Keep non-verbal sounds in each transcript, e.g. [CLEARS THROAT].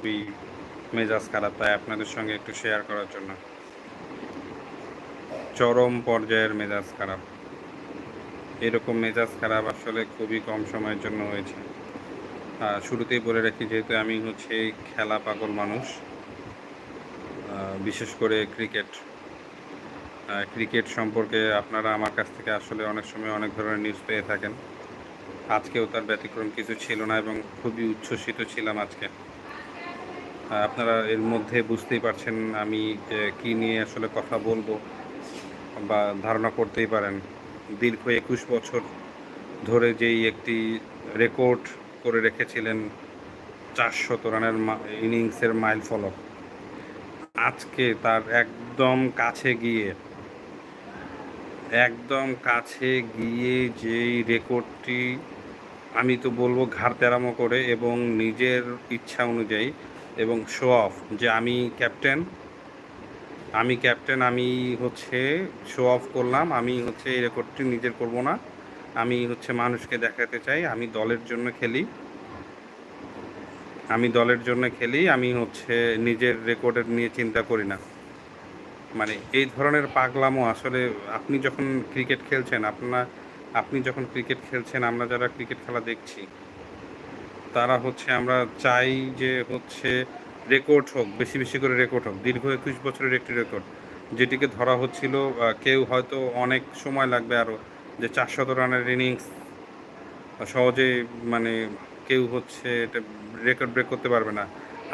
খুবই মেজাজ খারাপ, তাই আপনাদের সঙ্গে একটু শেয়ার করার জন্য। চরম পর্যায়ের মেজাজ খারাপ। এরকম মেজাজ খারাপ আসলে খুবই কম সময়ের জন্য হয়েছে। শুরুতেই বলে রাখি, যেহেতু আমি হচ্ছে খেলা পাগল মানুষ বিশেষ করে ক্রিকেট ক্রিকেট সম্পর্কে আপনারা আমার কাছ থেকে আসলে অনেক সময় অনেক ধরনের নিউজ পেয়ে থাকেন। আজকেও তার ব্যতিক্রম কিছু ছিল না এবং খুবই উচ্ছ্বসিত ছিলাম আজকে। আপনারা এর মধ্যে বুঝতেই পারছেন আমি কী নিয়ে আসলে কথা বলব বা ধারণা করতেই পারেন। দীর্ঘ একুশ বছর ধরে যেই একটি রেকর্ড করে রেখেছিলেন চারশত রানের ইনিংসের মাইল ফলক। আজকে তার একদম কাছে গিয়ে, একদম কাছে গিয়ে যেই রেকর্ডটি আমি তো বলব ঘাড় তেরামো করে এবং নিজের ইচ্ছা অনুযায়ী এবং শো অফ যে আমি ক্যাপ্টেন আমি ক্যাপ্টেন আমি হচ্ছে শো অফ করলাম, আমি হচ্ছে এই রেকর্ডটি নিজের করব না, আমি হচ্ছে মানুষকে দেখাতে চাই, আমি দলের জন্য খেলি, আমি দলের জন্য খেলি, আমি হচ্ছে নিজের রেকর্ডের নিয়ে চিন্তা করি না। মানে এই ধরনের পাগলামো আসলে আপনি যখন ক্রিকেট খেলছেন, আপনার, আপনি যখন ক্রিকেট খেলছেন, আমরা যারা ক্রিকেট খেলা দেখছি তারা হচ্ছে আমরা চাই যে হচ্ছে রেকর্ড হোক, বেশি বেশি করে রেকর্ড হোক, দীর্ঘ একুশ বছরের একটি রেকর্ড, যেটিকে ধরা হচ্ছিল কেউ হয়তো অনেক সময় লাগবে আরও যে চারশত রানের ইনিংস সহজে মানে কেউ হচ্ছে এটা রেকর্ড ব্রেক করতে পারবে না।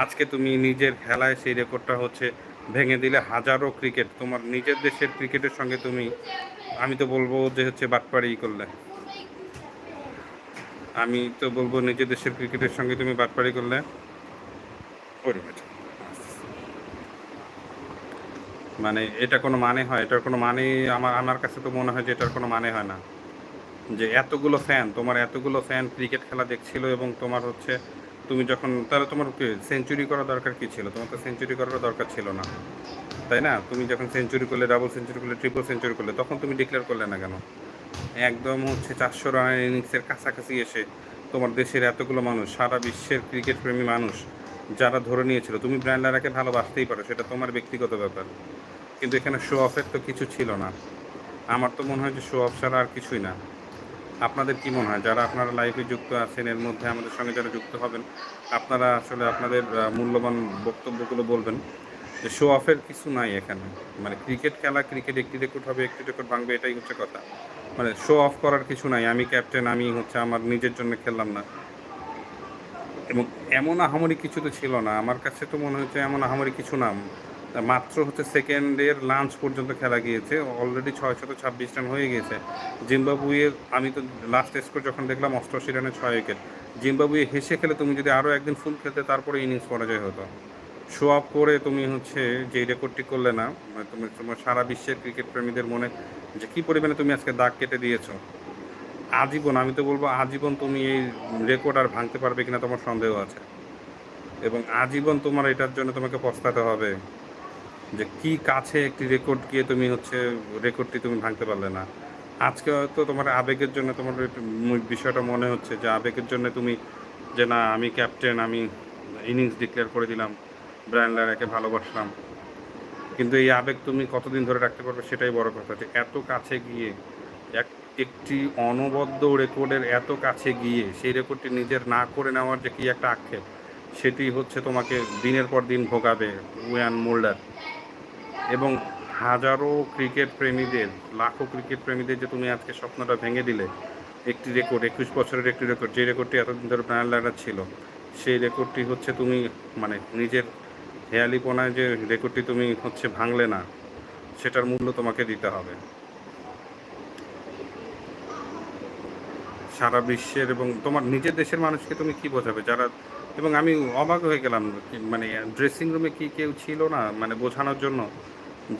আজকে তুমি নিজের খেলায় সেই রেকর্ডটা হচ্ছে ভেঙে দিলে হাজারো ক্রিকেট, তোমার নিজের দেশের ক্রিকেটের সঙ্গে তুমি, আমি তো বলব যে হচ্ছে বাটপাড়ি করলে। আমি তো বলব নিজের দেশের ক্রিকেটের সঙ্গে তুমি বাটপাড়ি করলে। মানে এটা কোনো মানে হয়? এটার কোনো মানে আমার আমার কাছে তো মনে হয় যে এটার কোনো মানে হয় না। যে এতগুলো ফ্যান তোমার এতগুলো ফ্যান ক্রিকেট খেলা দেখছিল এবং তোমার হচ্ছে তুমি যখন তাহলে তোমার সেঞ্চুরি করা দরকার কী ছিল? তোমার তো সেঞ্চুরি করার দরকার ছিল না। তাই না? তুমি যখন সেঞ্চুরি করলে ডাবল সেঞ্চুরি করলে ট্রিপল সেঞ্চুরি করলে তখন তুমি ডিক্লেয়ার করলে না কেন? একদম হচ্ছে চারশো রানের ইনিংসের কাছাকাছি এসে তোমার দেশের এতগুলো মানুষ, সারা বিশ্বের ক্রিকেট প্রেমী মানুষ যারা ধরে নিয়েছিল, তুমি ব্র্যান্ড লারাকে ভালোবাসতেই পারো, সেটা তোমার ব্যক্তিগত ব্যাপার। কিন্তু এখানে শো অফের তো কিছু ছিল না। আমার তো মনে হয় যে শো অফ ছাড়া আর কিছুই না। আপনাদের কি মনে হয়? যারা আপনারা লাইভে যুক্ত আছেন, এর মধ্যে আমাদের সঙ্গে যারা যুক্ত হবেন, আপনারা আসলে আপনাদের মূল্যবান বক্তব্যগুলো বলবেন। যে শো অফের কিছু নাই এখানে। মানে ক্রিকেট খেলা ক্রিকেট একটি রেকর্ড হবে, একটি রেকর্ড ভাঙবে, এটাই হচ্ছে কথা। মানে শো অফ করার কিছু নাই। আমি ক্যাপ্টেন আমি হচ্ছে আমার নিজের জন্য খেললাম না। এবং এমন আহামরি কিছু তো ছিল না। আমার কাছে তো মনে হচ্ছে এমন আহামরি কিছু না। মাত্র হচ্ছে সেকেন্ডের লাঞ্চ পর্যন্ত খেলা গিয়েছে। অলরেডি ছয়শত ছাব্বিশ রান হয়ে গিয়েছে। জিম্বাবুয়ের, আমি তো লাস্ট স্কোর যখন দেখলাম, অষ্টআশি রানে ছয় উইকেট জিম্বাবুয়ে হেসে খেলে তুমি যদি আরও একদিন ফুল খেলতে, তারপরে ইনিংস পরাজয় হতো। শো আপ করে তুমি হচ্ছে যে রেকর্ডটি করলে না মানে তুমি তোমার সারা বিশ্বের ক্রিকেট প্রেমীদের মনে যে কী পরিমাণে তুমি আজকে দাগ কেটে দিয়েছ। আজীবন, আমি তো বলব আজীবন তুমি এই রেকর্ড আর ভাঙতে পারবে কিনা তোমার সন্দেহ আছে। এবং আজীবন তোমার এটার জন্য তোমাকে পস্তাতে হবে যে কি কাছে একটি রেকর্ড গিয়ে তুমি হচ্ছে রেকর্ডটি তুমি ভাঙতে পারলে না। আজকে হয়তো তোমার আবেগের জন্য তোমার বিষয়টা মনে হচ্ছে যে আবেগের জন্য তুমি যে না, আমি ক্যাপ্টেন আমি ইনিংস ডিক্লেয়ার করে দিলাম। ব্রায়ান লারাকে ভালোবাসলাম কিন্তু এই আবেগ তুমি কতদিন ধরে রাখতে পারবে সেটাই বড় কথা যে এত কাছে গিয়ে, এক, একটি অনবদ্য রেকর্ডের এত কাছে গিয়ে, সেই রেকর্ডটি নিজের না করে নেওয়ার যে কি একটা আক্ষেপ, সেটি হচ্ছে তোমাকে দিনের পর দিন ভোগাবে ওয়ান মোল্ডার এবং হাজারো ক্রিকেট প্রেমীদের, লাখো ক্রিকেট প্রেমীদের যে তুমি আজকে স্বপ্নটা ভেঙে দিলে, একটি রেকর্ড, একুশ বছরের একটি রেকর্ড, যে রেকর্ডটি এতদিন ধরে ব্রায়ান লারা ছিল, সেই রেকর্ডটি হচ্ছে তুমি মানে নিজের হেয়ালিপনায় যে রেকর্ডটি তুমি হচ্ছে ভাঙলে না, সেটার মূল্য তোমাকে দিতে হবে। সারা বিশ্বের এবং তোমার নিজের দেশের মানুষকে তুমি কি বোঝাবে? যারা, এবং আমি অবাক হয়ে গেলাম মানে ড্রেসিং রুমে কি কেউ ছিল না মানে বোঝানোর জন্য,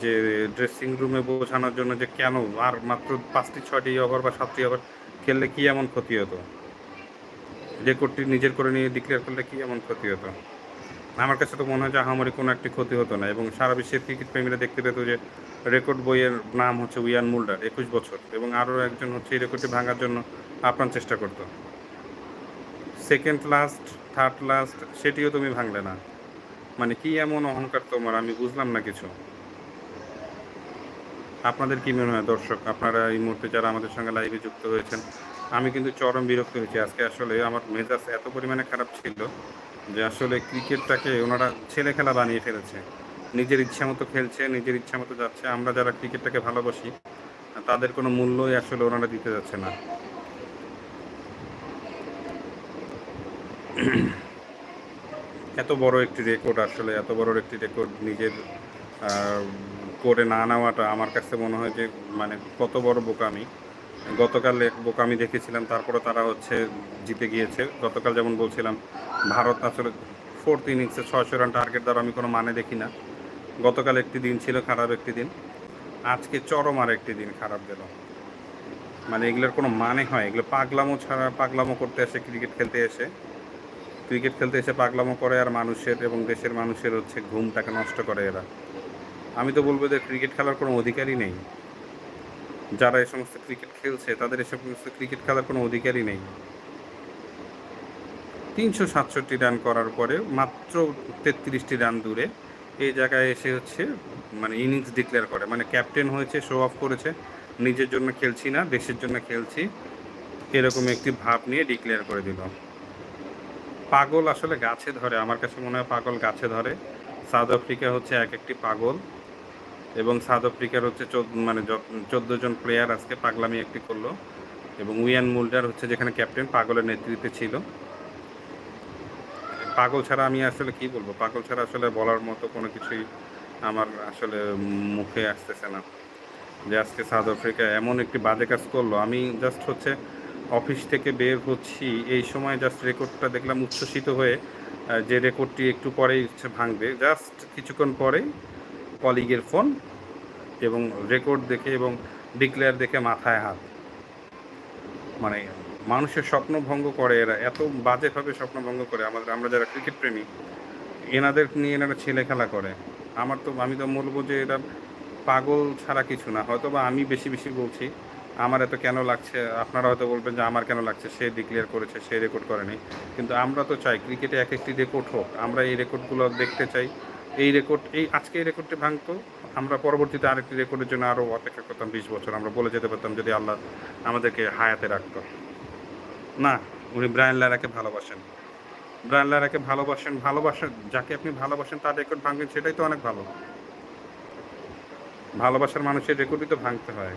যে ড্রেসিং রুমে বোঝানোর জন্য যে কেন আর মাত্র পাঁচটি, ছয়টি ওভার বা সাতটি ওভার খেললে কি এমন ক্ষতি হতো? রেকর্ডটি নিজের করে নিয়ে ডিক্লেয়ার করলে কি এমন ক্ষতি হতো? আমার কাছে তো মনে হয় যে আহামরি কোনো একটি ক্ষতি হতো না এবং সারা বিশ্বের ক্রিকেট প্রেমীরা দেখতে পেত যে রেকর্ড বইয়ের নাম হচ্ছে উইয়ান মুল্ডার একুশ বছর এবং আরও একজন হচ্ছে এই রেকর্ডটি ভাঙার জন্য আপ্রাণ চেষ্টা করতো। সেকেন্ড লাস্ট থার্ড লাস্ট সেটিও তুমি ভাঙলে না। মানে কি এমন অহংকার তোমার? আমি বুঝলাম না কিছু। আপনাদের কি মনে হয় দর্শক? আপনারা এই মুহূর্তে যারা আমাদের সঙ্গে লাইভে যুক্ত হয়েছেন, আমি কিন্তু চরম বিরক্ত হয়েছি। আজকে আসলে আমার মেজাজ এত পরিমাণে খারাপ ছিল যে আসলে ক্রিকেটটাকে ওনারা ছেলে খেলা বানিয়ে ফেলেছে। নিজের ইচ্ছা মতো খেলছে, নিজের ইচ্ছা মতো যাচ্ছে। আমরা যারা ক্রিকেটটাকে ভালোবাসি, তাদের কোনো মূল্যই আসলে ওনারা দিতে যাচ্ছে না। এত বড় একটি রেকর্ড আসলে, এত বড় একটি রেকর্ড নিজের করে না নেওয়াটা আমার কাছে মনে হয় যে মানে কত বড় বোকামি। গতকাল এক বোকামি দেখেছিলাম তারপরে তারা হচ্ছে জিতে গিয়েছে। গতকাল যেমন বলছিলাম, ভারত আসলে ফোর্থ ইনিংসে ছয়শো রান টার্গেট দ্বারা আমি কোনো মানে দেখি না। গতকাল একটি দিন ছিল, খারাপ একটি দিন। আজকে চরম আর একটি দিন খারাপ গেল মানে এগুলোর কোনো মানে হয়, এগুলো পাগলামো ছাড়া পাগলামো করতে আসে ক্রিকেট খেলতে এসে। ক্রিকেট খেলতে এসে পাগলামো করে আর মানুষের এবং দেশের মানুষের হচ্ছে ঘুমটাকে নষ্ট করে এরা। আমি তো বলব যে ক্রিকেট খেলার কোনো অধিকারই নেই। যারা এই সমস্ত ক্রিকেট খেলছে, তাদের এসব সমস্ত ক্রিকেট খেলার কোনো অধিকারই নেই। তিনশো সাতষট্টি রান করার পরে মাত্র তেত্রিশটি রান দূরে এই জায়গায় এসে হচ্ছে মানে ইনিংস ডিক্লেয়ার করে। মানে ক্যাপ্টেন হয়েছে শো অফ করেছে। নিজের জন্য খেলছি না, দেশের জন্য খেলছি। এরকম একটি ভাব নিয়ে ডিক্লেয়ার করে দিল। পাগল আসলে গাছে ধরে। আমার কাছে মনে হয় পাগল গাছে ধরে। সাউথ আফ্রিকা হচ্ছে এক একটি পাগল। এবং সাউথ আফ্রিকার হচ্ছে মানে চোদ্দ জন প্লেয়ার আজকে পাগলামি একটি করল। এবং উইয়ান মুল্ডার হচ্ছে যেখানে ক্যাপ্টেন পাগলের নেতৃত্বে ছিল। পাগল ছাড়া আমি আসলে কি বলব? পাগল ছাড়া আসলে বলার মতো কোনো কিছুই আমার আসলে মুখে আসতেছে না। যে আজকে সাউথ আফ্রিকা এমন একটি বাজে কাজ করল। আমি জাস্ট হচ্ছে অফিস থেকে বের হচ্ছি। এই সময় জাস্ট রেকর্ডটা দেখলাম উচ্ছ্বসিত হয়ে যে রেকর্ডটি একটু পরেই হচ্ছে ভাঙবে। জাস্ট কিছুক্ষণ পরেই কলিগের ফোন এবং রেকর্ড দেখে এবং ডিক্লেয়ার দেখে মাথায় হাত। মানে মানুষের স্বপ্ন ভঙ্গ করে এরা, এত বাজেভাবে স্বপ্ন ভঙ্গ করে আমাদের, আমরা যারা ক্রিকেট প্রেমী, এনাদের নিয়ে এনারা ছেলে খেলা করে। আমার তো, আমি তো বলব যে এরা পাগল ছাড়া কিছু না। হয়তো বা আমি বেশি বেশি বলছি, আমার এত কেন লাগছে, আপনারা হয়তো বলবেন যে আমার কেন লাগছে, সে ডিক্লেয়ার করেছে, সে রেকর্ড করেনি। কিন্তু আমরা তো চাই ক্রিকেটে এক একটি রেকর্ড হোক। আমরা এই রেকর্ডগুলো দেখতে চাই। এই রেকর্ড এই আজকে এই রেকর্ডটি ভাঙতো। আমরা পরবর্তীতে আরেকটি রেকর্ডের জন্য আরও অপেক্ষা করতাম বিশ বছর। আমরা বলে যেতে পারতাম যদি আল্লাহ আমাদেরকে হায়াতে রাখত। না, উনি ব্রায়ান লারাকে ভালোবাসেন। ব্রায়ান লারাকে ভালোবাসেন ভালোবাসেন, যাকে আপনি ভালোবাসেন তার রেকর্ড ভাঙবেন সেটাই তো অনেক ভালো। ভালোবাসার মানুষের রেকর্ডই তো ভাঙতে হয়।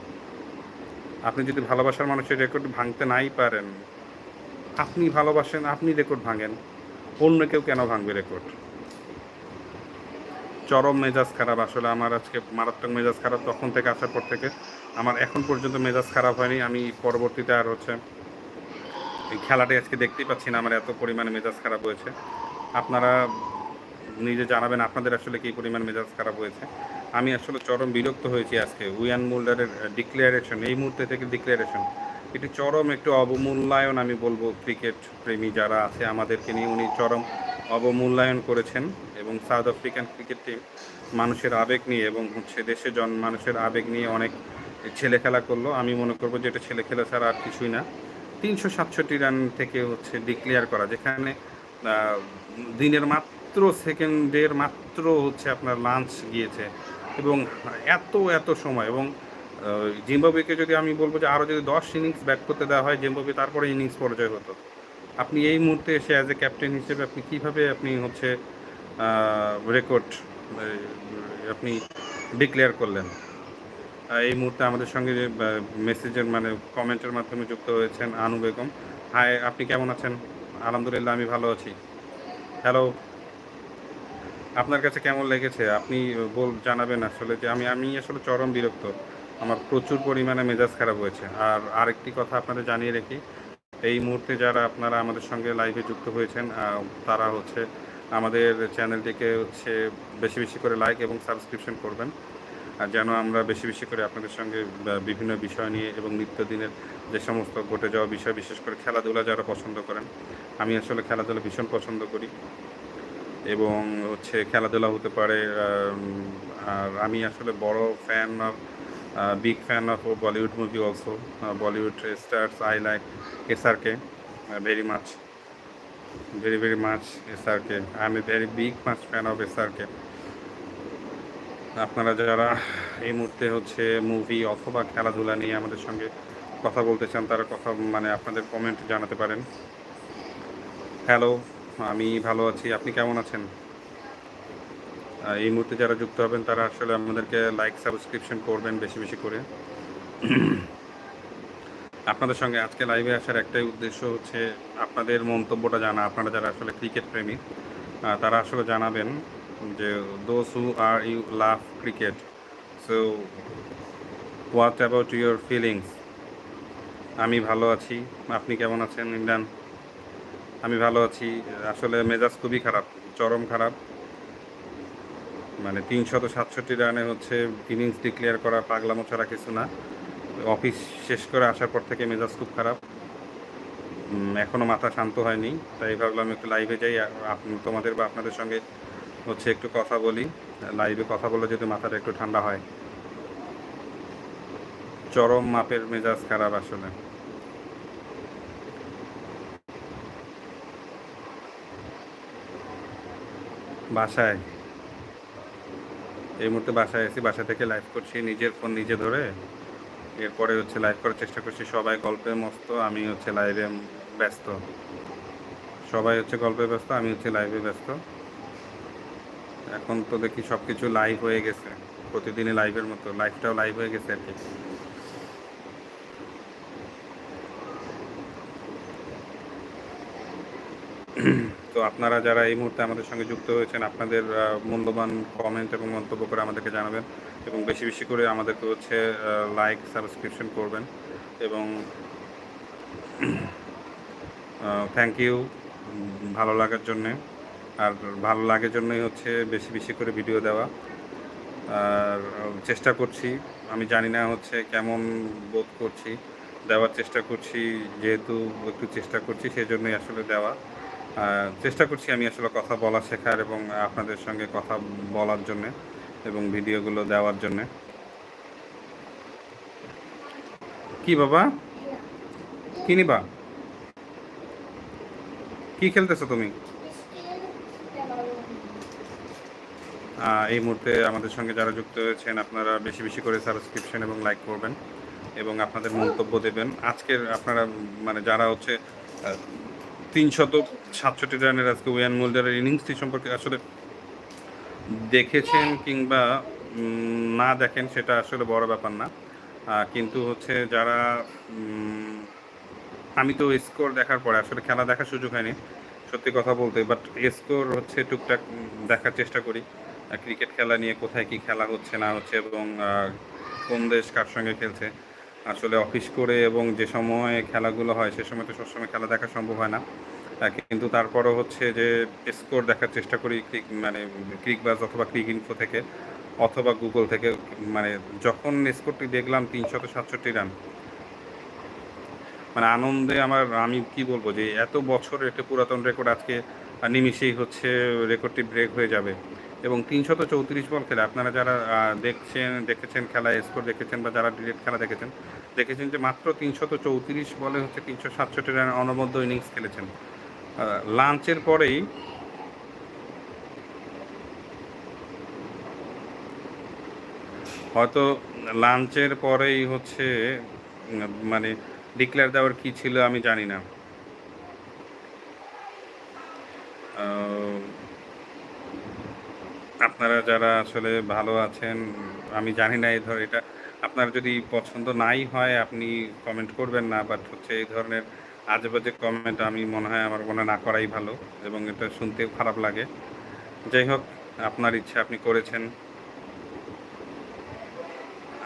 আপনি যদি ভালোবাসার মানুষের রেকর্ড ভাঙতে নাই পারেন, আপনি ভালোবাসেন, আপনি রেকর্ড ভাঙেন, অন্য কেউ কেন ভাঙবে রেকর্ড চরম মেজাজ খারাপ। আসলে আমার আজকে মারাত্মক মেজাজ খারাপ তখন থেকে আসার পর থেকে। আমার এখন পর্যন্ত মেজাজ খারাপ হয়নি। আমি পরবর্তীতে আর হচ্ছে এই খেলাটি আজকে দেখতেই পাচ্ছি না। আমার এত পরিমাণে মেজাজ খারাপ হয়েছে। আপনারা নিজে জানাবেন আপনাদের আসলে কী পরিমাণ মেজাজ খারাপ হয়েছে। আমি আসলে চরম বিরক্ত হয়েছি আজকে। উইয়ান মুল্ডারের ডিক্লারেশন এই মুহূর্তে থেকে ডিক্লারেশন এটি চরম একটু অবমূল্যায়ন আমি বলব। ক্রিকেট প্রেমী যারা আছে আমাদেরকে নিয়ে উনি চরম অবমূল্যায়ন করেছেন। এবং সাউথ আফ্রিকান ক্রিকেট টিম মানুষের আবেগ নিয়ে এবং হচ্ছে দেশে জন মানুষের আবেগ নিয়ে অনেক ছেলে খেলা করল। আমি মনে করব যে এটা ছেলে খেলা ছাড়া আর কিছুই না। তিনশো সাতষট্টি রান থেকে হচ্ছে ডিক্লেয়ার করা, যেখানে দিনের মাত্র সেকেন্ডের মাত্র হচ্ছে আপনার লাঞ্চ গিয়েছে এবং এত এত সময় এবং জিম্বাবুয়েকে যদি আমি বলব যে আরও যদি দশ ইনিংস ব্যাট করতে দেওয়া হয়, জিম্বাবুয়ে তারপরে ইনিংস পরাজয় হতো। আপনি এই মুহূর্তে এসে অ্যাজ এ ক্যাপ্টেন হিসেবে আপনি কীভাবে আপনি হচ্ছে রেকর্ড আপনি ডিক্লেয়ার করলেন। এই মুহূর্তে আমাদের সঙ্গে মেসেজের মানে কমেন্টের মাধ্যমে যুক্ত হয়েছেন আনু বেগম। হাই আপনি কেমন আছেন? আলহামদুলিল্লাহ, আমি ভালো আছি। হ্যালো আপনার কাছে কেমন লেগেছে? আপনি বল, জানাবেন আসলে যে আমি আমি আসলে চরম বিরক্ত। আমার প্রচুর পরিমাণে মেজাজ খারাপ হয়েছে। আর আরেকটি কথা আপনাদের জানিয়ে রাখি, এই মুহূর্তে যারা আপনারা আমাদের সঙ্গে লাইভে যুক্ত হয়েছেন তারা হচ্ছে আমাদের চ্যানেলটিকে হচ্ছে বেশি বেশি করে লাইক এবং সাবস্ক্রিপশন করবেন। আর যেন আমরা বেশি বেশি করে আপনাদের সঙ্গে বিভিন্ন বিষয় নিয়ে এবং নিত্যদিনের যে সমস্ত ঘটে যাওয়া বিষয়, বিশেষ করে খেলাধুলা যারা পছন্দ করেন, আমি আসলে খেলাধুলা ভীষণ পছন্দ করি। এবং হচ্ছে খেলাধুলা হতে পারে আর আমি আসলে বড় fan of big fan of Bollywood movie also Bollywood stars I like SRK very much very very much SRK. I'm a very big, much fan of SRK. আপনারা যারা এই মুহূর্তে হচ্ছে মুভি অথবা খেলাধুলা নিয়ে আমাদের সঙ্গে কথা বলতে চান, তারা কথা মানে আপনাদের কমেন্ট জানাতে পারেন হ্যালো আমি ভালো আছি আপনি কেমন আছেন এই মুহূর্তে যারা যুক্ত হবেন, তারা আসলে আমাদেরকে লাইক সাবস্ক্রিপশন করবেন বেশি বেশি করে আপনাদের সঙ্গে আজকে লাইভে আসার একটাই উদ্দেশ্য হচ্ছে আপনাদের মন্তব্যটা জানা, আপনারা যারা আসলে ক্রিকেট প্রেমী তারা আসলে জানাবেন যে those who are you love cricket so what about your feelings আমি ভালো আছি, আপনি কেমন আছেন ইমরান? আমি ভালো আছি, আসলে মেজাজ খুবই খারাপ, চরম খারাপ। মানে তিনশত সাতষট্টি রানে হচ্ছে ইনিংস ডিক্লেয়ার করা পাগলামো ছাড়া কিছু না। অফিস শেষ করে আসার পর থেকে মেজাজ খুব খারাপ। এখনও মাথা শান্ত হয়নি, তাই ভাবলাম একটু লাইভে যাই তোমাদের বা আপনাদের সঙ্গে হচ্ছে একটু কথা বলি। লাইভে কথা বলে যদি মাথাটা একটু ঠান্ডা হয়। চরম মাপের মেজাজ খারাপ আসলে। বাসায়? এই মুহূর্তে বাসায় আছি, বাসা থেকে লাইভ করছি, নিজের ফোন নিজে ধরে। এরপরে হচ্ছে লাইভ করার চেষ্টা করছি। সবাই গল্পে মস্ত, আমি হচ্ছে লাইভে ব্যস্ত। সবাই হচ্ছে গল্পে ব্যস্ত, আমি হচ্ছে লাইভে ব্যস্ত। এখন তো দেখি সব কিছু লাইভ হয়ে গেছে। প্রতিদিনই লাইভের মতো লাইভটাও লাইভ হয়ে গেছে আর কি। আপনারা যারা এই মুহূর্তে আমাদের সঙ্গে যুক্ত হয়েছেন আপনাদের মূল্যবান কমেন্ট এবং মন্তব্য করে আমাদেরকে জানাবেন এবং বেশি বেশি করে আমাদেরকে হচ্ছে লাইক সাবস্ক্রিপশন করবেন এবং [CLEARS THROAT] থ্যাংক ইউ ভালো লাগার জন্যে আর ভালো লাগার জন্যই হচ্ছে বেশি বেশি করে ভিডিও দেওয়া। আর চেষ্টা করছি, আমি জানি না হচ্ছে কেমন বোধ করছি, দেওয়ার চেষ্টা করছি, যেহেতু একটু চেষ্টা করছি সেই জন্যই আসলে দেওয়া। চেষ্টা করছি আমি আসলে কথা বলা শেখার এবং আপনাদের সঙ্গে কথা বলার জন্য এবং ভিডিওগুলো দেওয়ার জন্য। কি বাবা? কি নিবা? কি খেলতেছো তুমি? এই মুহূর্তে আমাদের সঙ্গে যারা যুক্ত হয়েছেন আপনারা বেশি বেশি করে সাবস্ক্রিপশন এবং লাইক করবেন এবং আপনাদের মন্তব্য দেবেন। আজকের আপনারা মানে যারা হচ্ছে তিনশত সাতষট্টি রানের আজকে ওয়ান মুল্ডারের ইনিংসটি সম্পর্কে আসলে দেখেছেন কিংবা না দেখেন সেটা আসলে বড় ব্যাপার না। কিন্তু হচ্ছে যারা আমি তো স্কোর দেখার পরে আসলে খেলা দেখার সুযোগ হয়নি, সত্যি কথা বলতে বাট স্কোর হচ্ছে টুকটাক দেখার চেষ্টা করি। ক্রিকেট খেলা নিয়ে কোথায় কি খেলা হচ্ছে না হচ্ছে এবং কোন দেশ কার সঙ্গে খেলছে। আসলে অফিস করে এবং যে সময় খেলাগুলো হয়, সে সময় তো সবসময় খেলা দেখা সম্ভব হয় না। কিন্তু তারপরও হচ্ছে যে স্কোর দেখার চেষ্টা করি ক্রিক মানে ক্রিকবাজ অথবা ক্রিক ইনফো থেকে অথবা গুগল থেকে মানে যখন স্কোরটি দেখলাম তিনশত সাতষট্টি রান মানে আনন্দে আমার, আমি কি বলব যে এত বছরের একটা পুরাতন রেকর্ড আজকে নিমিশেই হচ্ছে রেকর্ডটি ব্রেক হয়ে যাবে। এবং তিনশত চৌত্রিশ বল খেলে আপনারা যারা দেখছেন, দেখেছেন খেলা, স্কোর দেখেছেন বা যারা ডিলেট খেলা দেখেছেন দেখেছেন যে মাত্র তিনশত চৌত্রিশ বলে হচ্ছে তিনশো সাতষট্টি রান অনবদ্য ইনিংস খেলেছেন। লাঞ্চের পরেই হয়তো লাঞ্চের পরেই হচ্ছে মানে ডিক্লেয়ার দেওয়ার কি ছিল আমি জানি না। আপনারা যারা আসলে ভালো আছেন, আমি জানি না, এই ধর, এটা আপনার যদি পছন্দ নাই হয়, আপনি কমেন্ট করবেন না বাট হচ্ছে এই ধরনের আজে বাজে কমেন্ট আমি মনে হয় আমার মনে না করাই ভালো এবং এটা শুনতেও খারাপ লাগে। যাই হোক, আপনার ইচ্ছা আপনি করেছেন।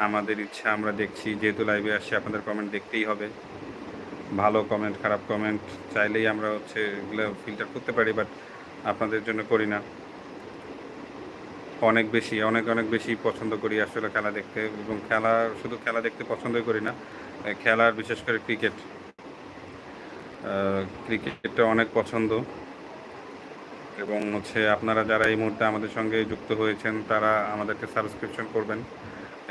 আমাদের ইচ্ছা আমরা দেখছি, যেহেতু লাইভে আসছি, আপনাদের কমেন্ট দেখতেই হবে। ভালো কমেন্ট খারাপ কমেন্ট চাইলেই আমরা হচ্ছে এগুলো ফিল্টার করতে পারি বাট আপনাদের জন্য করি না। অনেক বেশি, অনেক অনেক বেশি পছন্দ করি আসলে খেলা দেখতে এবং খেলা, শুধু খেলা দেখতে পছন্দই করি না খেলার বিশেষ করে ক্রিকেট। ক্রিকেটটা অনেক পছন্দ এবং হচ্ছে আপনারা যারা এই মুহূর্তে আমাদের সঙ্গে যুক্ত হয়েছেন, তারা আমাদেরকে সাবস্ক্রিপশন করবেন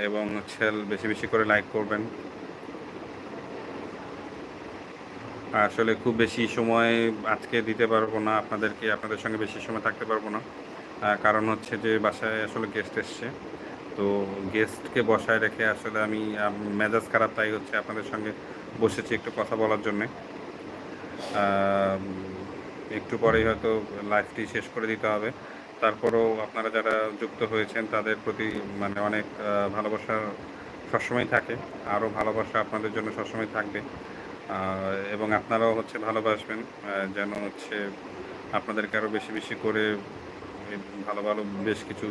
এবং হচ্ছে বেশি বেশি করে লাইক করবেন। আসলে খুব বেশি সময় আজকে দিতে পারব না, আপনাদেরকে, আপনাদের সঙ্গে বেশি সময় থাকতে পারব না। কারণ হচ্ছে যে বাসায় আসলে গেস্ট এসছে। তো গেস্টকে বসায় রেখে আসলে আমি মেজাজ খারাপ তাই হচ্ছে আপনাদের সঙ্গে বসেছি একটু কথা বলার জন্যে। একটু পরেই হয়তো লাইফটি শেষ করে দিতে হবে। তারপরেও আপনারা যারা যুক্ত হয়েছেন তাদের প্রতি মানে অনেক ভালোবাসা সবসময় থাকে। আরও ভালোবাসা আপনাদের জন্য সবসময় থাকবে। এবং আপনারাও হচ্ছে ভালোবাসবেন যেন হচ্ছে আপনাদেরকে আরও বেশি বেশি করে ভালো ভালো বেশ কিছু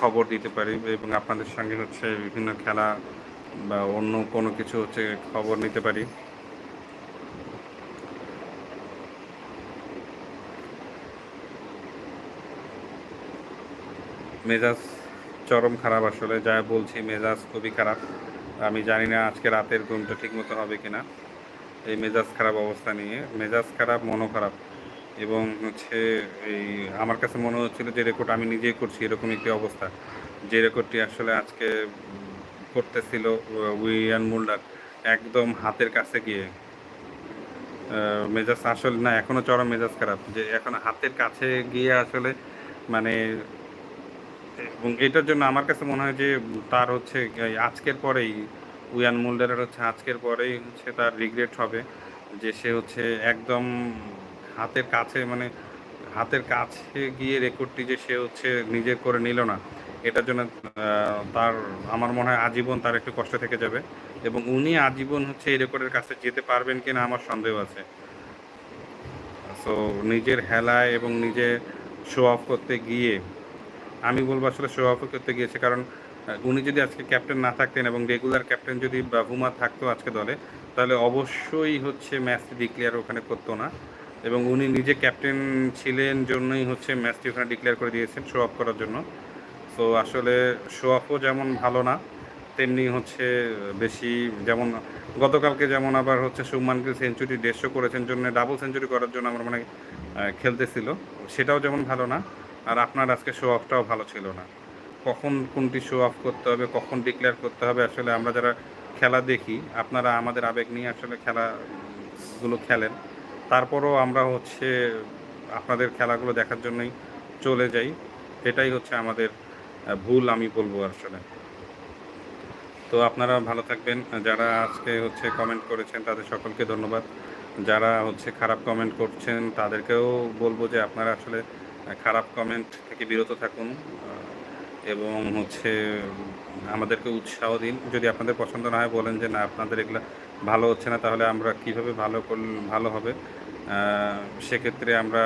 খবর দিতে পারি এবং আপনাদের সঙ্গে হচ্ছে বিভিন্ন খেলা বা অন্য কোনো কিছু হচ্ছে খবর নিতে পারি। মেজাজ চরম খারাপ আসলে, যা বলছি মেজাজ খুবই খারাপ। আমি জানি না আজকে রাতের ঘুমটা ঠিকমতো হবে কিনা। এই মেজাজ খারাপ অবস্থা নিয়ে, মেজাজ খারাপ, মনও খারাপ। এবং হচ্ছে এই আমার কাছে মনে হচ্ছিল যে রেকর্ড আমি নিজেই করছি, এরকম একটি অবস্থা। যে রেকর্ডটি আসলে আজকে করতেছিল উইয়ান মুল্ডার একদম হাতের কাছে গিয়ে। মেজাজ আসলে, না এখনও চরম মেজাজ খারাপ। যে এখন হাতের কাছে গিয়ে আসলে মানে এবং এটার জন্য আমার কাছে মনে হয় যে তার হচ্ছে আজকের পরেই উইয়ান মুল্ডারের হচ্ছে আজকের পরেই হচ্ছে তার রিগ্রেট হবে। যে সে হচ্ছে একদম হাতের কাছে মানে হাতের কাছে গিয়ে রেকর্ডটি যে সে হচ্ছে নিজে করে নিল না, এটার জন্য তার, আমার মনে হয় আজীবন তার একটু কষ্ট থেকে যাবে এবং উনি আজীবন হচ্ছে এই রেকর্ডের কাছে যেতে পারবেন কিনা আমার সন্দেহ আছে। সো নিজের হেলায় এবং নিজে শো অফ করতে গিয়ে, আমি বলব আসলে শো অফ করতে গিয়েছে, কারণ উনি যদি আজকে ক্যাপ্টেন না থাকতেন এবং রেগুলার ক্যাপ্টেন যদি বাবুমা থাকতো আজকে দলে, তাহলে অবশ্যই হচ্ছে ম্যাচটি ডিক্লেয়ার ওখানে করতো না। এবং উনি নিজে ক্যাপ্টেন ছিলেন জন্যই হচ্ছে ম্যাচটি ওখানে ডিক্লেয়ার করে দিয়েছেন শো অফ করার জন্য। তো আসলে শো অফও যেমন ভালো না, তেমনি হচ্ছে বেশি যেমন, গতকালকে যেমন আবার হচ্ছে গিল সেঞ্চুরি দেড়শো করেছেন জন্য ডাবল সেঞ্চুরি করার জন্য আমার মানে খেলতেছিল। সেটাও যেমন ভালো না, আর আপনার আজকে শো অফটাও ভালো ছিল না। কখন কোনটি শো অফ করতে হবে, কখন ডিক্লেয়ার করতে হবে, আসলে আমরা যারা খেলা দেখি, আপনারা আমাদের আবেগ নিয়ে আসলে খেলাগুলো খেলেন। তারপরও আমরা হচ্ছে আপনাদের খেলাগুলো দেখার জন্যই চলে যাই। এটাই হচ্ছে আমাদের ভুল আমি বলব আসলে। তো আপনারা ভালো থাকবেন। যারা আজকে হচ্ছে কমেন্ট করেছেন, তাদের সকলকে ধন্যবাদ। যারা হচ্ছে খারাপ কমেন্ট করছেন, তাদেরকেও বলব যে আপনারা আসলে খারাপ কমেন্ট থেকে বিরত থাকুন এবং হচ্ছে আমাদেরকে উৎসাহ দিন। যদি আপনাদের পছন্দ না হয়, বলেন যে না, আপনাদের এগুলো ভালো হচ্ছে না, তাহলে আমরা কীভাবে ভালো করলে, ভালো হবে? সেক্ষেত্রে আমরা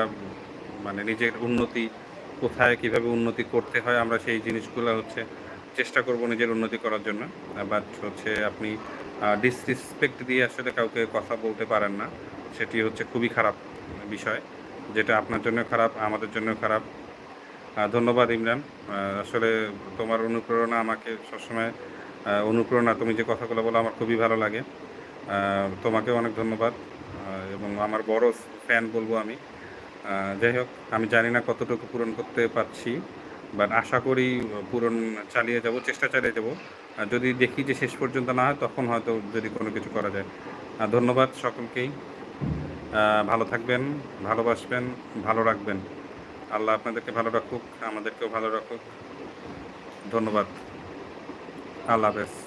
মানে নিজের উন্নতি কোথায়, কীভাবে উন্নতি করতে হয়, আমরা সেই জিনিসগুলো হচ্ছে চেষ্টা করব নিজের উন্নতি করার জন্য। বাট হচ্ছে আপনি ডিসরিসপেক্ট দিয়ে আসলে কাউকে কথা বলতে পারেন না, সেটি হচ্ছে খুবই খারাপ বিষয়। যেটা আপনার জন্য খারাপ, আমাদের জন্য খারাপ। ধন্যবাদ ইমরান। আসলে তোমার অনুপ্রেরণা আমাকে সবসময় অনুপ্রেরণা, তুমি যে কথাগুলো বলো, আমার খুবই ভালো লাগে। আহ, তোমাকেও অনেক ধন্যবাদ। এবং আমার বড় ফ্যান বলব আমি। যাই হোক আমি জানি না কতটুকু পূরণ করতে পারছি বাট আশা করি পূরণ চালিয়ে যাব চেষ্টা চালিয়ে যাব। যদি দেখি যে শেষ পর্যন্ত না হয় তখন হয়তো যদি কোনো কিছু করা যায়। ধন্যবাদ সকলকেই। ভালো থাকবেন ভালোবাসবেন ভালো রাখবেন। আল্লাহ আপনাদেরকে ভালো রাখুক আমাদেরকেও ভালো রাখুক। ধন্যবাদ। আল্লাহ হাফেজ।